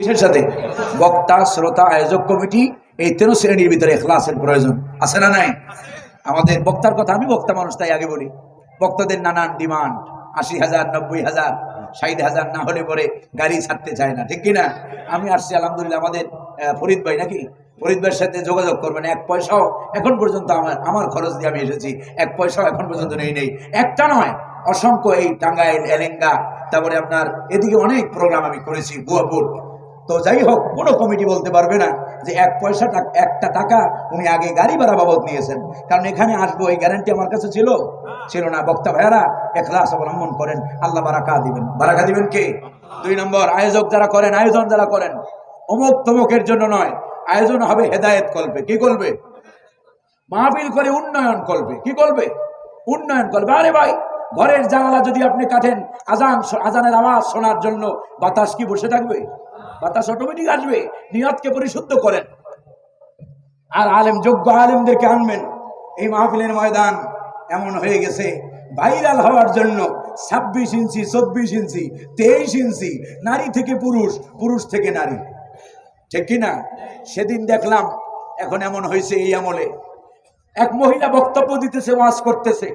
সাথে বক্তা, শ্রোতা, আয়োজক কমিটি, এই তেরো শ্রেণির ভিতরে এখলাসের প্রয়োজন। আছে না নাই? আমাদের বক্তার কথা আমি বক্তা মানুষ, তাই আগে বলি। বক্তাদের নানান ডিমান্ড, আশি হাজার, নব্বই হাজার, ষাট হাজার না হলে পরে গাড়ি ছাড়তে চায় না, ঠিক কিনা? আমি আসছি, আলহামদুলিল্লাহ, আমাদের ফরিদ ভাই নাকি? ফরিদ ভাইয়ের সাথে যোগাযোগ করবেন, এক পয়সাও এখন পর্যন্ত আমার আমার খরচ দিয়ে আমি এসেছি, এক পয়সাও এখন পর্যন্ত নেই নেই। একটা নয়, অসংখ্য এই টাঙ্গাইল, এলেঙ্গা, তারপরে আপনার এদিকে অনেক প্রোগ্রাম আমি করেছি গুয়াপুর তো যাই হোক, কোনো কমিটি বলতে পারবে না যে এক পয়সা একটা টাকা উনি আগে গাড়ি ভাড়া বাবদ নিয়েছেন। কারণ এখানে আসব, এই গ্যারান্টি আমার কাছে ছিল? ছিল না। বক্তা ভাইয়ারা, এখলাস অবলম্বন করেন। আল্লাহ বারাকা দিবেন। বারাকা দিবেন কে? দুই নম্বর, আয়োজক যারা করেন, আয়োজন যারা করেন, অমুক তমুকের জন্য নয়, আয়োজন হবে হেদায়েত কল্পে। কি করবে? মাহফিল করে উন্নয়ন করবে কি করবে? উন্নয়ন করবে আরে ভাই, ঘরের জানালা যদি আপনি কাটেন, আজান আজানের আওয়াজ শোনার জন্য বাতাস কি বসে থাকবে? বাতাস অটোমেটিক আসবে, নিয়তকে পরিশুদ্ধ করেন। আর আলেম, যোগ্য আলেমদেরকে আনবেন। এই মাহফিলের ময়দান এমন হয়ে গেছে ভাইরাল হওয়ার জন্য ছাব্বিশ ইঞ্চি, চব্বিশ ইঞ্চি, তেইশ ইঞ্চি, নারী থেকে পুরুষ পুরুষ থেকে নারী। ঠিক কিনা সেদিন দেখলাম, এখন এমন হয়েছে এই আমলে। এক মহিলা বক্তব্য দিতেছে, ওয়াজ করতেছে,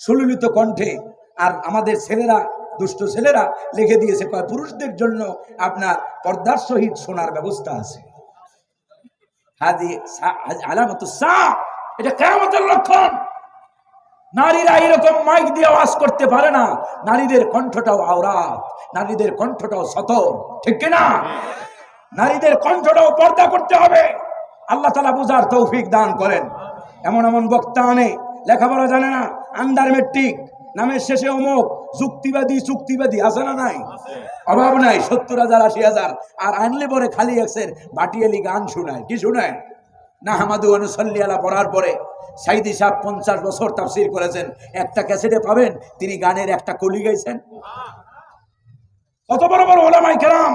সুললিত কণ্ঠে। আর আমাদের ছেলেরা দুষ্ট ছেলেরা লিখে দিয়েছে, কয়, পুরুষদের জন্য আপনার পর্দার সহিত শোনার ব্যবস্থা আছে। সা এটা লক্ষণ। নারীরা এরকম মাইক দিয়ে আওয়াজ করতে পারে না। নারীদের আওরাত, নারীদের কণ্ঠটাও সতর, ঠিক নারীদের কণ্ঠটাও পর্দা করতে হবে। আল্লাহ বুঝার তৌফিক দান করেন। এমন এমন বক্তা আনে, লেখাপড়া জানে না, আন্ডার মেট্রিক নামের শেষে অমুক, যুক্তিবাদী, চুক্তিবাদী, আছে না নাই? অভাব নাই, সত্তর হাজার, আশি হাজার। আর আনলে পরে খালি এক্সের বাটিয়ালি গান শোনায়। কি শোনায়? না হামাদু অনুসল্লি আলা পড়ার পরে সাইদি সাহেব পঞ্চাশ বছর তাফসির করেছেন। একটা ক্যাসেটে পাবেন, তিনি গানের একটা কলি গাইছেন। কত বড় বড় ওলামাই কেরাম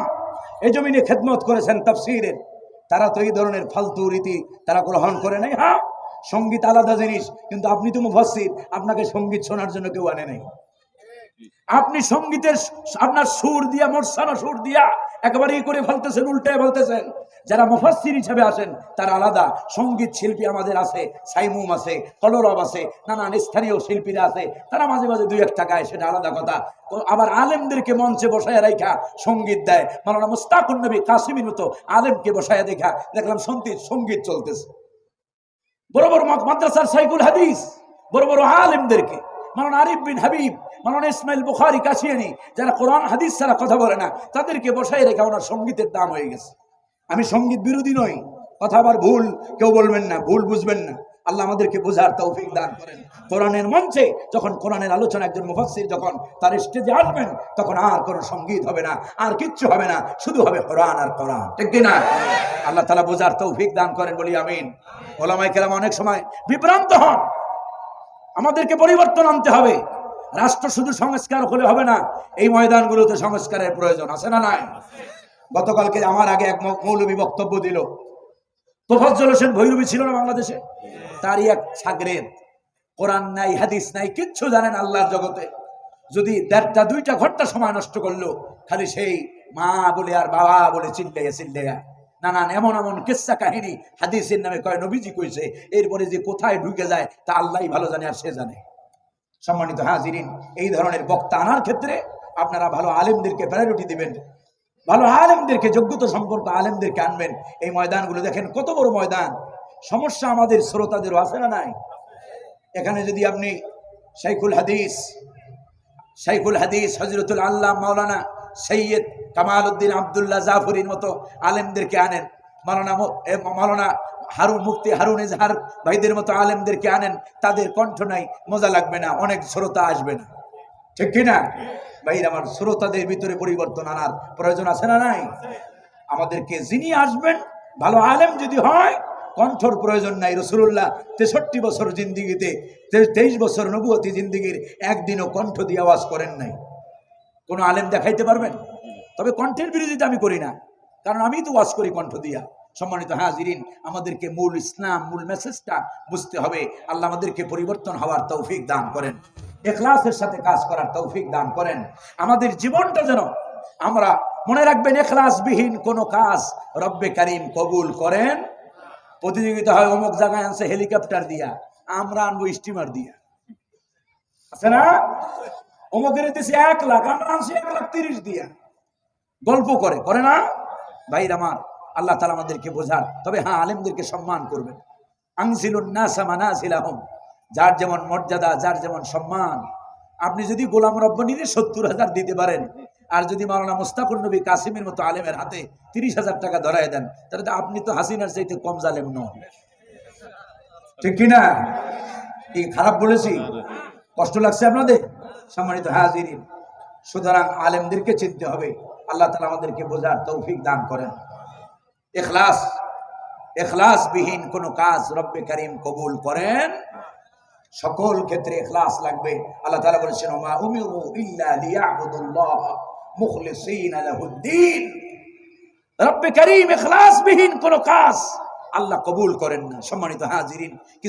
এই জমিনে খেদমত করেছেন তাফসিরের। তারা তো এই ধরনের ফালতু রীতি তারা গ্রহণ করে নাই। হ্যাঁ? সংগীত আলাদা জিনিস, কিন্তু আপনি তো মুফাসসির, আপনাকে সংগীত শোনার জন্য কেউ আনে নাই। আপনি সঙ্গীতের আপনার সুর দিয়া, মোরসানা সুর দিয়া একেবারে করে ফেলতেছেন উল্টে ফেলতেছেন যারা মুফাসসির হিসেবে আসেন, তারা আলাদা। সংগীত শিল্পী আমাদের আছে, সাইমুম আছে, কলরব আছে, নানান স্থানীয় শিল্পীরা আছে, তারা মাঝে মাঝে দুই একটা গায়, সেটা আলাদা কথা। আবার আলেমদেরকে মঞ্চে বসায় রাখা সংগীত দেয়। মালানা মুস্তাকুন নবী কাসিমির মতো আলেমকে বসায় দেখা। দেখলাম সংগীত সংগীত চলতেছে। বড় বড় মাদ্রাসার সাইকুল হাদিস, বড় বড় আলেমদেরকে। মালানা আরিফ বিন হাবিব মালানা ইসমাইল বুখারি কাশিয়ানি, যারা কোরআন, হাদিস ছাড়া কথা বলে না, তাদেরকে বসাই রেখে ওনার সঙ্গীতের দাম হয়ে গেছে। আমি সংগীত বিরোধী নই, কথা আবার ভুল, কেউ বলবেন না, ভুল বুঝবেন না। আল্লাহ আমাদেরকে বোঝার তৌফিক দান করেন। কোরআনের মঞ্চে যখন কোরআনের আলোচনা একজন মুফাসসির যখন তার স্টেজে আসবেন, তখন আর কোনো সংগীত হবে না, আর কিচ্ছু হবে না, শুধু হবে কোরআন আর কোরআন। ঠিক কি না আল্লাহ তালা বোঝার তৌফিক দান করেন, বলি আমিন। ওলামাই কেরাম অনেক সময় বিভ্রান্ত হন। আমাদেরকে পরিবর্তন আনতে হবে। রাষ্ট্র শুধু সংস্কার হলে হবে না, এই ময়দানগুলোতে সংস্কারের প্রয়োজন আছে না নাই? গতকালকে আমার আগে এক মৌলবী বক্তব্য দিল। তোফাজ্জল হোসেন ভৈরবী ছিল না বাংলাদেশে? তারই এক সাগরেদ কোরআন নাই, হাদিস নাই, কিচ্ছু জানেন আল্লাহর জগতে। যদি দেড়টা, দুইটা ঘণ্টা সময় নষ্ট করল, খালি সেই মা বলে আর বাবা বলে চিল্লাইয়া চিল্লাইয়া। নানান এমন এমন কিস্সা কাহিনী হাদিসের নামে কয়, নবীজি কইছে, এরপরে যে কোথায় ঢুকে যায়, তা আল্লাহই ভালো জানে আর সে জানে। সম্মানিত হাজিরিন, এই ধরনের বক্তা আনার ক্ষেত্রে আপনারা ভালো আলেমদেরকে প্রায়োরিটি দিবেন। ভালো আলেমদেরকে, যোগ্যতা সম্পর্ক আলেমদেরকে আনবেন। এই ময়দানগুলো দেখেন, কত বড় ময়দান। সমস্যা আমাদের শ্রোতাদেরও আছে না নাই? এখানে যদি আপনি শাইখুল হাদিস শাইখুল হাদিস হজরতুল আল্লাহ মাওলানা সৈয়দ কামাল উদ্দিন আবদুল্লাহ জাফরির মতো আলেমদেরকে আনেন। মাওলানা মু- এ মাওলানা হারুন মুফতি হারুন ইজহার ভাইদের মতো আলেমদেরকে আনেন। তাদের কণ্ঠ নাই, মজা লাগবে না, অনেক শ্রোতা আসবে না। ঠিক কিনা ভাইর আমার শ্রোতাদের ভিতরে পরিবর্তন আনার প্রয়োজন আছে না নাই? আমাদেরকে যিনি আসবেন, ভালো আলেম যদি হয়, কণ্ঠর প্রয়োজন নাই। রসুল্লাহ তেষট্টি বছর জিন্দিগিতে, তেইশ বছর নবুয়তি জিন্দিগির একদিনও কণ্ঠ দিয়ে আওয়াজ করেন নাই। কোনো আলেম দেখাইতে পারবেন? তবে কণ্ঠের বিরোধিতা আমি করি না। কারণ আমি তো ওয়াজ করি কণ্ঠ দিয়া। সম্মানিত হাজিরিন, আমাদেরকে মূল ইসলাম, মূল মেসেজটা বুঝতে হবে। আল্লাহ আমাদেরকে পরিবর্তন হওয়ার তৌফিক দান করেন। এখলাসের সাথে কাজ করার তৌফিক দান করেন। আমাদের জীবনটা যেন আমরা মনে রাখবেন, এখলাসবিহীন কোনো কাজ রব্বে কারিম কবুল করেন। প্রতিযোগিতা হয় অমুক জায়গায় আনছে হেলিকপ্টার দিয়া। আমরা আনব স্টিমার দিয়া। আছে না? অমুকের দিছে এক লাখ, আমরা আনছি এক লাখ তিরিশ দিয়া। গল্প করে করে না? ভাইর আমার, আল্লাহ তালা আমাদেরকে বোঝার তবে হ্যাঁ আলেমদেরকে সম্মান করবেন। আংসিলুন্নাসামানাসিলাহম যার যেমন মর্যাদা, যার যেমন সম্মান। আপনি যদি গোলাম রব্বানিরে সত্তর হাজার দিতে পারেন, আর যদি মাওলানা মুস্তাকুর নবী কাসিমের মতো আলেমের হাতে তিরিশ হাজার টাকা ধরায় দেন, তাহলে তো আপনি তো হাসিনার চাইতে কম জালেম নন। ঠিক কিনা? কি খারাপ বলেছি? কষ্ট লাগছে আপনাদের? সম্মানিত হাজিরিন, সুতরাং আলেমদেরকে চিনতে হবে, আল্লাহ তালা আমাদেরকে বোঝার তৌফিক দান করেন। এখলাস এখলাস বিহীন কোনো কাজ রব্বে করিম কবুল করেন। সকল ক্ষেত্রে এখলাস লাগবে। আল্লাহ তাআলা বলেছেন ওমা রব্বে করিম এখলাস বিহীন কোনো কাজ আল্লাহ কবুল করেন না। সম্মানিত হাজিরিন